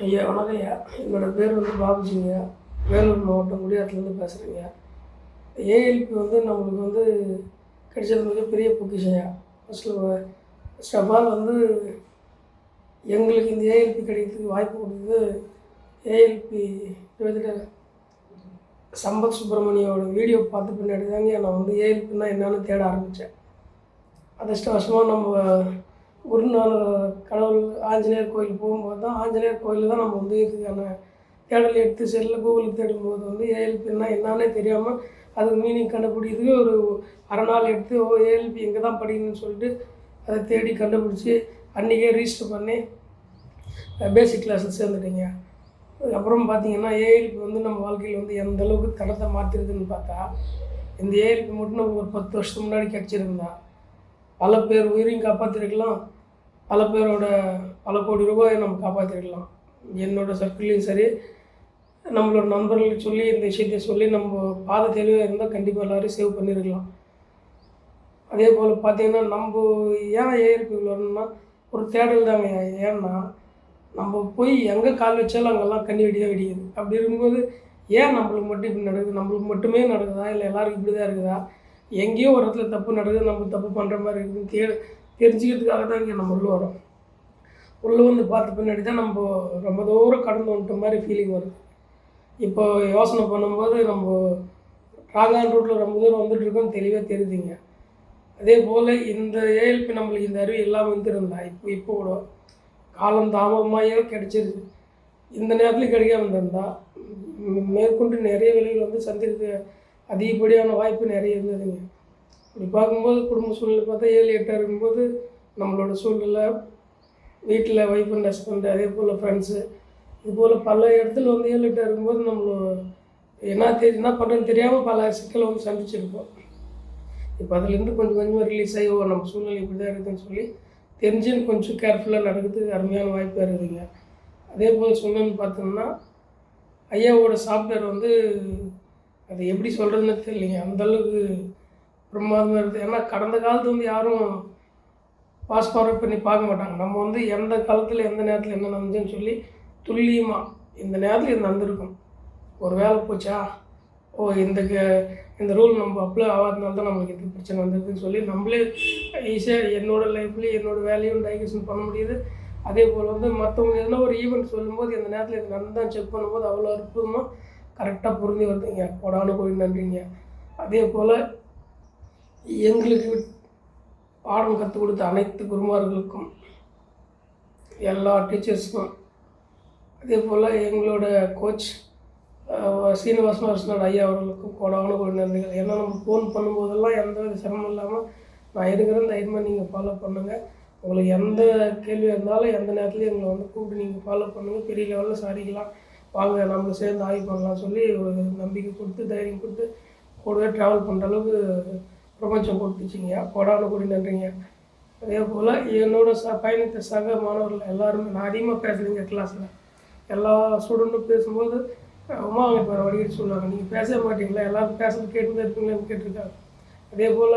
ஐயா வணக்கம் ஐயா என்னோடய பேர் வந்து பாபுஜிங்க. வேலூர் மாவட்டம் குடியாத்துலேருந்து பேசுகிறேங்க ஏஎல்பி வந்து நம்மளுக்கு வந்து கிடைச்சது மிகப்பெரிய பெரிய ஐயா ஃபஸ்ட்டில் ஃபஸ்ட் ஆஃப் ஆல் வந்து எங்களுக்கு இந்த ஏஎல்பி கிடைக்கிறதுக்கு வாய்ப்பு கொடுத்தது ஏஎல்பி சம்பத் சுப்பிரமணியோட வீடியோ பார்த்து பின்னாடி தாங்க நான் வந்து ஏஎல்பின்னா என்னென்னு தேட ஆரம்பித்தேன் அதிர்ஷ்டவசமாக நம்ம குருநானக் கடவுள் ஆஞ்சநேயர் கோயில் போகும்போது தான் ஆஞ்சநேயர் கோயிலில் தான் நம்ம வந்து இதுக்கான தேடல் எடுத்து செல்லில் கூகுளில் தேடும்போது வந்து ஏஎல்பின்னா என்னன்னே தெரியாமல் அதுக்கு மீனிங் கண்டுபிடிக்கிறதுக்கு ஒரு அரை நாள் எடுத்து ஓ ஏஎல்பி இங்கே தான் படிக்கணும்னு சொல்லிட்டு அதை தேடி கண்டுபிடிச்சி அன்றைக்கே ரிஜிஸ்டர் பண்ணி பேசிக் கிளாஸில் சேர்ந்துட்டீங்க. அதுக்கப்புறம் பார்த்தீங்கன்னா ஏஎல்பி வந்து நம்ம வாழ்க்கையில் வந்து எந்த அளவுக்கு தடத்தை மாற்றிருக்குன்னு பார்த்தா இந்த ஏஎல்பி மட்டும் நம்ம ஒரு பத்து வருஷத்துக்கு முன்னாடி கிடச்சிருந்தா பல பேர் உயிரையும் காப்பாற்றிருக்கலாம் பல பேரோட பல கோடி ரூபாயை நம்ம காப்பாற்றிருக்கலாம் என்னோடய சர்க்கிள்லையும் சரி நம்மளோட நண்பர்களுக்கு சொல்லி இந்த விஷயத்தை சொல்லி நம்ம பாதை தெளிவாக இருந்தால் கண்டிப்பாக எல்லோரும் சேவ் பண்ணியிருக்கலாம் அதே போல் பார்த்திங்கன்னா நம்ம ஏன் ஏஎல்பி வரணும்னா ஒரு தேடல் தாங்க. ஏன்னா நம்ம போய் எங்கே கால் வச்சாலும் அங்கெல்லாம் கண்ணி வெடியாக வெடிக்குது. அப்படி இருக்கும்போது ஏன் நம்மளுக்கு மட்டும் இப்படி நடக்குது? நம்மளுக்கு மட்டுமே நடக்குதா? இல்லை எல்லாருக்கும் இப்படி தான் இருக்குதா? எங்கேயோ ஒரு இடத்துல தப்பு நடக்குது நம்ம தப்பு பண்ணுற மாதிரி இருக்குதுன்னு தே தெரிஞ்சுக்கிறதுக்காக தான் இங்கே நம்ம உள்ளே வரோம் உள்ளே வந்து பார்த்த பின்னாடி தான் நம்ம ரொம்ப தூரம் கடந்து வந்துட்ட மாதிரி ஃபீலிங் வருது. இப்போ யோசனை பண்ணும்போது நம்ம ராங்கான் ரூட்டில் ரொம்ப தூரம் வந்துட்டுருக்கோம்னு தெளிவாக தெரியுதுங்க. அதே போல் இந்த ஏஎல்பி நம்மளுக்கு இந்த அறிவு எல்லாம் வந்துருந்தா இப்போ இப்போ கூட காலம் தாமதமாகவே கிடச்சிருது. இந்த நேரத்தில் கிடைக்காம வந்திருந்தா மேற்கொண்டு நிறைய விலைகள் வந்து சந்திக்க அதிகப்படியான வாய்ப்பு நிறைய இருந்ததுங்க. இப்படி பார்க்கும்போது குடும்ப சூழ்நிலை பார்த்தா ஏழு எட்டாக இருக்கும்போது நம்மளோட சூழ்நிலை வீட்டில் ஒய்ஃப் அண்ட் ஹஸ்பண்ட் அதே போல் ஃப்ரெண்ட்ஸு இது போல் பல இடத்துல வந்து ஏழு எட்டாக இருக்கும்போது நம்மளோட என்ன தெரி என்ன பண்ணுறதுன்னு தெரியாமல் பல சிக்கலை வந்து சந்திச்சிருப்போம். இப்போ அதுலேருந்து கொஞ்சம் கொஞ்சமாக ரிலீஸ் ஆகி ஓ நம்ம சூழ்நிலை இப்படி தான் இருக்குதுன்னு சொல்லி தெரிஞ்சு கொஞ்சம் கேர்ஃபுல்லாக நடக்கிறதுக்கு அருமையான வாய்ப்பாக இருக்குதுங்க. அதே போல் சொல்லணும்னு பார்த்தோம்னா ஐயாவோட சாஃப்ட்வேர் வந்து அது எப்படி சொல்கிறதுன்னு தெரியலைங்க. அந்தளவுக்கு பிரமாதமாக இருக்குது ஏன்னா கடந்த காலத்து வந்து யாரும் பாஸ் ஃபார்வர்ட் பண்ணி பார்க்க மாட்டாங்க. நம்ம வந்து எந்த காலத்தில் எந்த நேரத்தில் என்ன நடந்துச்சுன்னு சொல்லி துல்லியமாக இந்த நேரத்தில் இது நடந்திருக்கும். ஒரு வேலை போச்சா? ஓ இந்த க- இந்த ரூல் நம்ம அப்ளை ஆகாதனால தான் நம்மளுக்கு இது பிரச்சனை வந்திருக்குன்னு சொல்லி நம்மளே ஈஸியாக என்னோடய லைஃப்லேயும் என்னோடய வேலையும் டைஜஷன் பண்ண முடியுது. அதே போல் வந்து மற்றவங்க எதனா ஒரு ஈவெண்ட் சொல்லும்போது இந்த நேரத்தில் இது நடந்தான் செக் பண்ணும்போது அவ்வளோ அற்புதமாக கரெக்டாக புரிஞ்சு வருதுங்க கொடான்னு கோயில் நன்றிங்க. அதே போல் எங்களுக்கு பாடம் கற்றுக் கொடுத்த அனைத்து குருமார்களுக்கும் எல்லா டீச்சர்ஸுக்கும் அதே போல் எங்களோட கோச் சீனிவாசன் அரசனோட ஐயா அவர்களுக்கும் கோடான கோடி நன்றிகள். ஏன்னா நம்ம ஃபோன் பண்ணும்போதெல்லாம் எந்த வித சிரமம் இல்லாமல் நான் இருக்கிறேன். தைரியமாக நீங்கள் ஃபாலோ பண்ணுங்கள் உங்களுக்கு எந்த கேள்வியாக இருந்தாலும் எந்த நேரத்துலையும் எங்களை வந்து கூப்பிட்டு நீங்கள் ஃபாலோ பண்ணுங்கள் பெரிய லெவலில் சாரிக்கலாம் வாங்க நம்ம சேர்ந்து ஆய்வு பண்ணலாம் சொல்லி ஒரு நம்பிக்கை கொடுத்து தைரியம் கொடுத்து கூடவே ட்ராவல் பண்ணுற அளவுக்கு பிரபஞ்சம் கொடுத்துச்சிங்க கோடான கூடி நன்றிங்க. அதே போல் என்னோட ச பயணித்த சக மாணவர்கள் எல்லாருமே நான் அதிகமாக பேசலைங்க கிளாஸில் எல்லா ஸ்டூடெண்ட்டும் பேசும்போது அம்மா அவங்க இப்போ வழிகிட்டு சொல்லுவாங்க. நீங்கள் பேசவே மாட்டீங்களா? எல்லாரும் பேசுறது கேட்டு இருப்பீங்களான்னு கேட்டிருக்காங்க. அதே போல்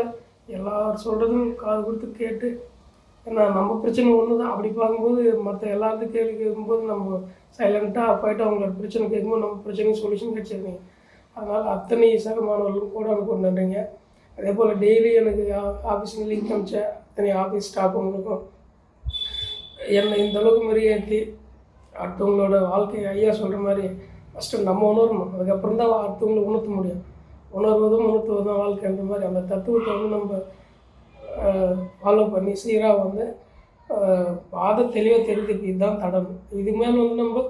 எல்லாரும் சொல்கிறதும் காது கொடுத்து கேட்டு ஏன்னா நம்ம பிரச்சனை ஒன்று தான் அப்படி பார்க்கும்போது மற்ற எல்லாத்துக்கும் கேள்வி கேட்கும்போது நம்ம சைலண்ட்டாக போயிட்டு அவங்களோட பிரச்சனை கேட்கும்போது நம்ம பிரச்சனைக்கு சொல்யூஷன் கிடச்சிருந்தீங்க அதனால் அத்தனை சக மாணவர்களுக்கும் கூட எனக்கு ஒரு நன்றிங்க. அதே போல் டெய்லி எனக்கு ஆஃபீஸ் லிங்க் அமிச்ச அத்தனை ஆஃபீஸ் ஸ்டாஃபுங்களுக்கும் என்னை இந்த அளவுக்கு மெருகேற்றி அடுத்தவங்களோட வாழ்க்கையை ஐயா சொல்கிற மாதிரி ஃபஸ்ட்டு நம்ம உணரணும். அதுக்கப்புறம் தான் அடுத்தவங்களை உணர்த்த முடியும். உணர்வதும் உணர்த்துவதும் வாழ்க்கை அந்த மாதிரி அந்த தத்துவத்தை வந்து நம்ம ஃபாலோ பண்ணி சீராக வந்து பாதை தெளிவாக தெரிஞ்சுக்கு இதுதான் தடம். இது மேலே வந்து நம்ம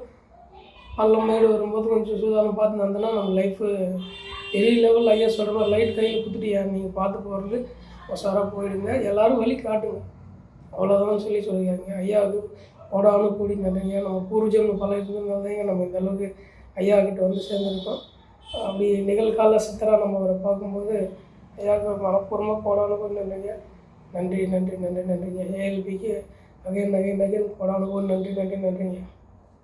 பள்ளம் மேடு வரும்போது கொஞ்சம் சூதானம் பார்த்து நடந்தோன்னா நம்ம லைஃபு பெரிய லெவல் ஐயா சொல்கிற மாதிரி லைட் கையில் குத்துட்டியா? நீங்கள் பார்த்து போகிறது உஷாராக போயிடுங்க. எல்லோரும் வழி காட்டுங்க. அவ்வளோதான் சொல்லி சொல்லியிருக்காங்க. ஐயாவுக்கு ஓடானு கூடி நிறைய நம்ம பூர்வஜன்ம பல நம்ம இந்த அளவுக்கு ஐயா கிட்ட வந்து சேர்ந்துருக்கோம். அப்படி நிகழ்கால சித்தராக நம்ம அவரை பார்க்கும்போது ஐயாவுக்கு மனப்பூர்வமாக போடாமல் கூட நன்றிங்க நன்றி நன்றி நன்றி நன்றிங்க. ஏஎல்பிக்கு அகைன் அகைன் அகைன் கோடானு நன்றி நன்றி நன்றிங்க.